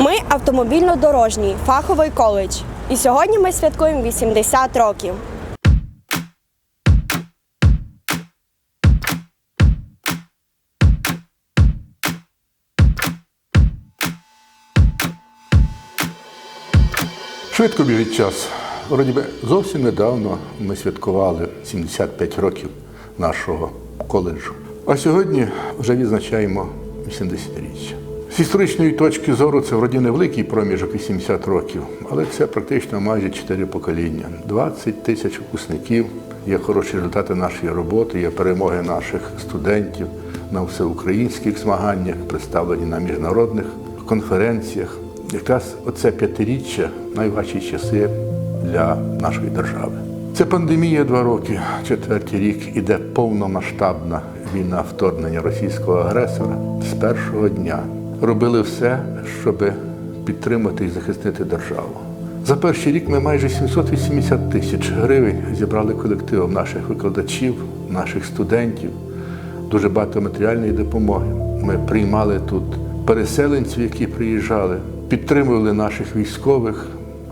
Ми автомобільно-дорожній фаховий коледж. І сьогодні ми святкуємо 80 років. Швидко біжить час. Вроді би зовсім недавно ми святкували 75 років нашого коледжу. А сьогодні вже відзначаємо 80-річчя. З історичної точки зору це вроді невеликий проміжок 80 років, але це практично майже 4 покоління. 20 тисяч випускників, є хороші результати нашої роботи, є перемоги наших студентів на всеукраїнських змаганнях, представлені на міжнародних конференціях. Якраз оце п'ятиріччя найважчі часи для нашої держави. Це пандемія два роки, четвертий рік іде повномасштабна війна вторгнення російського агресора. З першого дня робили все, щоб підтримати і захистити державу. За перший рік ми майже 780 тисяч гривень зібрали колективом наших викладачів, наших студентів, дуже багато матеріальної допомоги. Ми приймали тут переселенців, які приїжджали, підтримували наших військових,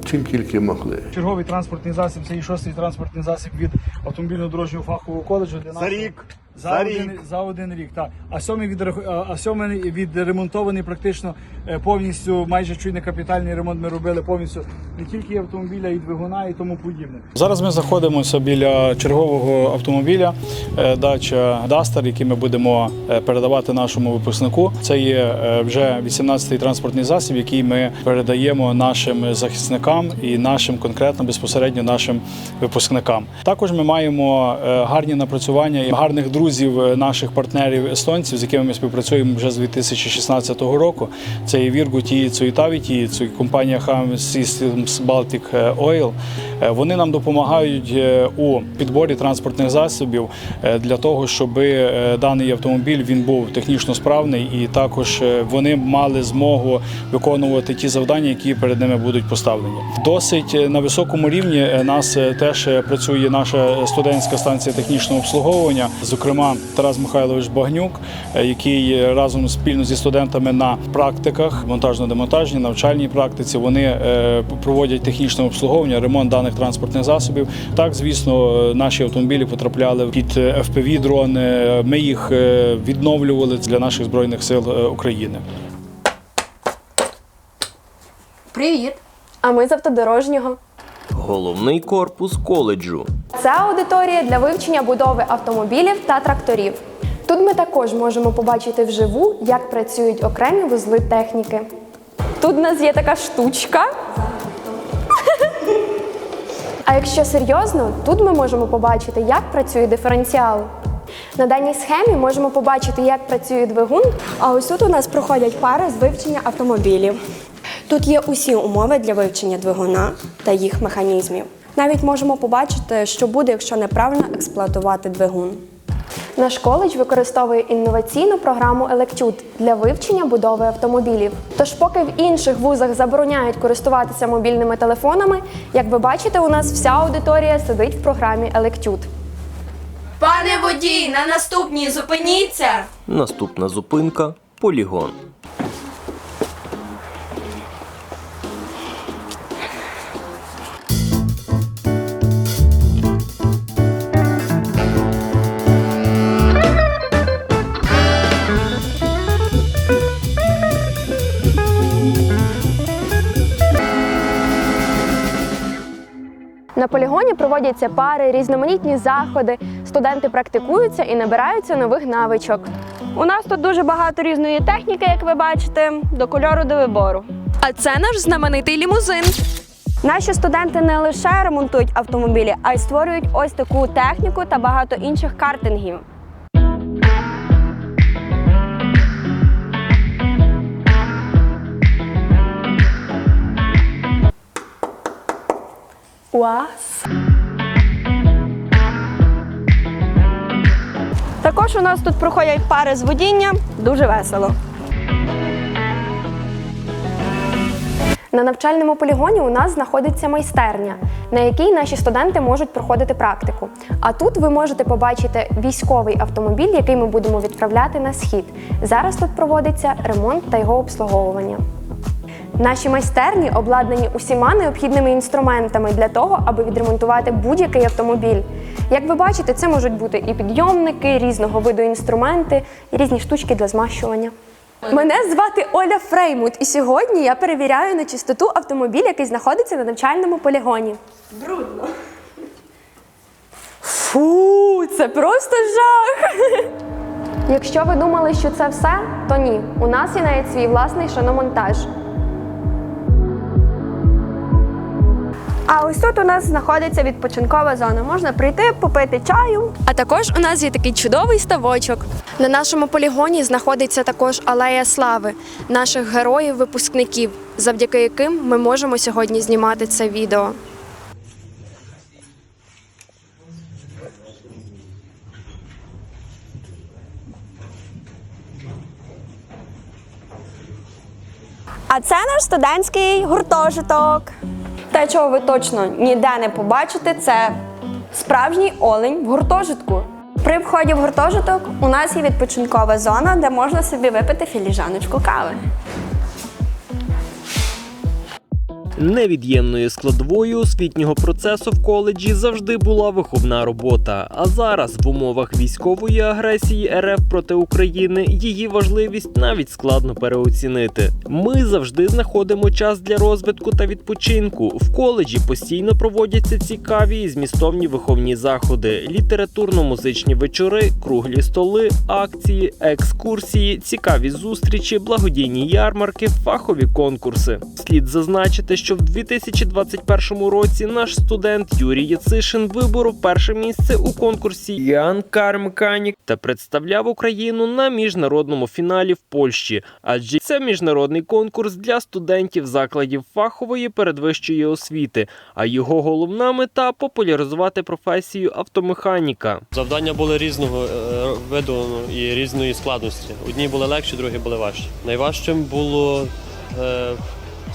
чим тільки могли. Черговий транспортний засіб це і шостий транспортний засіб від автомобільно-дорожнього фахового коледжу для нас. рік. За, За один, рік. за один рік, так. А сьомий, відрах- а- сьомий відремонтований практично е, повністю, майже чуть не капітальний ремонт ми робили повністю не тільки автомобіля, і двигуна, і тому подібне. Зараз ми знаходимося біля чергового автомобіля е, дача Duster, який ми будемо е, передавати нашому випускнику. Це є е, вже 18-й транспортний засіб, який ми передаємо нашим захисникам і нашим конкретно безпосередньо нашим випускникам. Також ми маємо е, гарні напрацювання і гарних друзів е, наших партнерів естонців, з якими ми співпрацюємо вже з 2016 року. Це і Віргу Тіїцу і Таві Тіїцу, і компанія Ham Systems Baltic Oil. Е, Вони нам допомагають е, у підборі транспортних засобів е, для того, щоб е, даний автомобіль він був технічно справний, і також е, вони мали змогу виконувати ті завдання, які перед ними будуть поставлені. Досить е, на високому рівні е, нас е, теж е, працює наша студентська станція технічного обслуговування. Зокрема, Тарас Михайлович Багнюк, е, який разом спільно зі студентами на практиках, монтажно-демонтажній, навчальній практиці, вони е, проводять технічне обслуговування, ремонт даних транспортних засобів. Так, звісно, е, наші автомобілі потрапляли під fpv дрони. Ми їх відновлювали для наших збройних сил України. Привіт! А ми з автодорожнього. Головний корпус коледжу. Це аудиторія для вивчення будови автомобілів та тракторів. Тут ми також можемо побачити вживу, як працюють окремі вузли техніки. Тут у нас є така штучка. А якщо серйозно, тут ми можемо побачити, як працює диференціал. На даній схемі можемо побачити, як працює двигун. А ось тут у нас проходять пари з вивчення автомобілів. Тут є усі умови для вивчення двигуна та їх механізмів. Навіть можемо побачити, що буде, якщо неправильно експлуатувати двигун. Наш коледж використовує інноваційну програму Electute для вивчення будови автомобілів. Тож, поки в інших вузах забороняють користуватися мобільними телефонами, як ви бачите, у нас вся аудиторія сидить в програмі Electute. Пане водій, на наступній зупиніться. Наступна зупинка полігон. На полігоні проводяться пари, різноманітні заходи. Студенти практикуються і набираються нових навичок. У нас тут дуже багато різної техніки, як ви бачите, до кольору до вибору. А це наш знаменитий лімузин. Наші студенти не лише ремонтують автомобілі, а й створюють ось таку техніку та багато інших картингів. УАЗ. Також у нас тут проходять пари з водіння. Дуже весело. На навчальному полігоні у нас знаходиться майстерня, на якій наші студенти можуть проходити практику. А тут ви можете побачити військовий автомобіль, який ми будемо відправляти на схід. Зараз тут проводиться ремонт та його обслуговування. Наші майстерні обладнані усіма необхідними інструментами для того, аби відремонтувати будь-який автомобіль. Як ви бачите, це можуть бути і підйомники, різного виду інструменти, і різні штучки для змащування. Мене звати Оля Фреймут, і сьогодні я перевіряю на чистоту автомобіль, який знаходиться на навчальному полігоні. Брудно. Фу, це просто жах. Якщо ви думали, що це все, то ні. У нас є навіть свій власний шиномонтаж. А ось тут у нас знаходиться відпочинкова зона. Можна прийти, попити чаю. А також у нас є такий чудовий ставочок. На нашому полігоні знаходиться також алея слави наших героїв-випускників, завдяки яким ми можемо сьогодні знімати це відео. А це наш студентський гуртожиток. Те, чого ви точно ніде не побачите, це справжній олень в гуртожитку. При вході в гуртожиток у нас є відпочинкова зона, де можна собі випити філіжаночку кави. Невід'ємною складовою освітнього процесу в коледжі завжди була виховна робота. А зараз в умовах військової агресії РФ проти України її важливість навіть складно переоцінити. Ми завжди знаходимо час для розвитку та відпочинку. В коледжі постійно проводяться цікаві і змістовні виховні заходи, літературно-музичні вечори, круглі столи, акції, екскурсії, цікаві зустрічі, благодійні ярмарки, фахові конкурси. Слід зазначити, що в 2021 році наш студент Юрій Яцишин виборов перше місце у конкурсі Ян Механік та представляв Україну на міжнародному фіналі в Польщі, адже це міжнародний конкурс для студентів закладів фахової передвищої освіти. А його головна мета популяризувати професію автомеханіка. Завдання були різного е, виду і різної складності. Одні були легші, другі були важчі. Найважчим було е,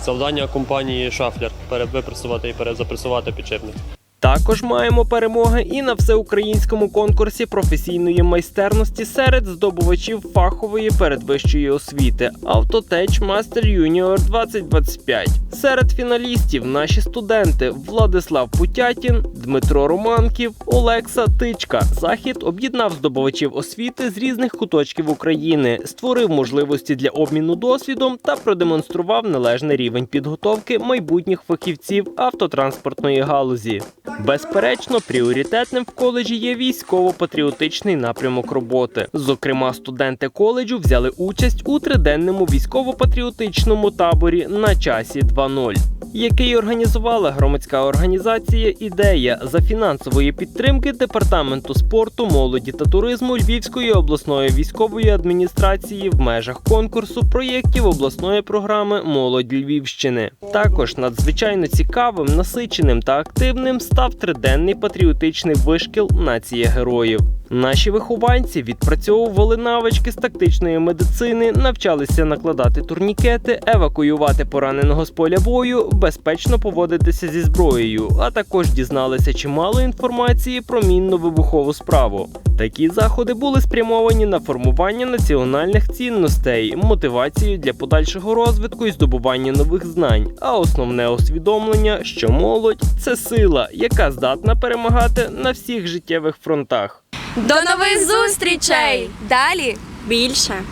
завдання компанії Шафлер перевипресувати і перезапресувати підшипник. Також маємо перемоги і на всеукраїнському конкурсі професійної майстерності серед здобувачів фахової передвищої освіти Автотеч Мастер Юніор 2025. Серед фіналістів наші студенти Владислав Путятін, Дмитро Романків, Олекса Тичка. Захід об'єднав здобувачів освіти з різних куточків України, створив можливості для обміну досвідом та продемонстрував належний рівень підготовки майбутніх фахівців автотранспортної галузі. Безперечно, пріоритетним в коледжі є військово-патріотичний напрямок роботи. Зокрема, студенти коледжу взяли участь у триденному військово-патріотичному таборі на часі 2.0, який організувала громадська організація Ідея за фінансової підтримки департаменту спорту, молоді та туризму Львівської обласної військової адміністрації в межах конкурсу проєктів обласної програми Молодь Львівщини. Також надзвичайно цікавим, насиченим та активним став триденний патріотичний вишкіл Нація героїв. Наші вихованці відпрацьовували навички з тактичної медицини, навчалися накладати турнікети, евакуювати пораненого з поля бою, безпечно поводитися зі зброєю, а також дізналися чимало інформації про мінно-вибухову справу. Такі заходи були спрямовані на формування національних цінностей, мотивацію для подальшого розвитку і здобування нових знань, а основне усвідомлення, що молодь це сила, яка здатна перемагати на всіх життєвих фронтах. До нових зустрічей! Далі більше!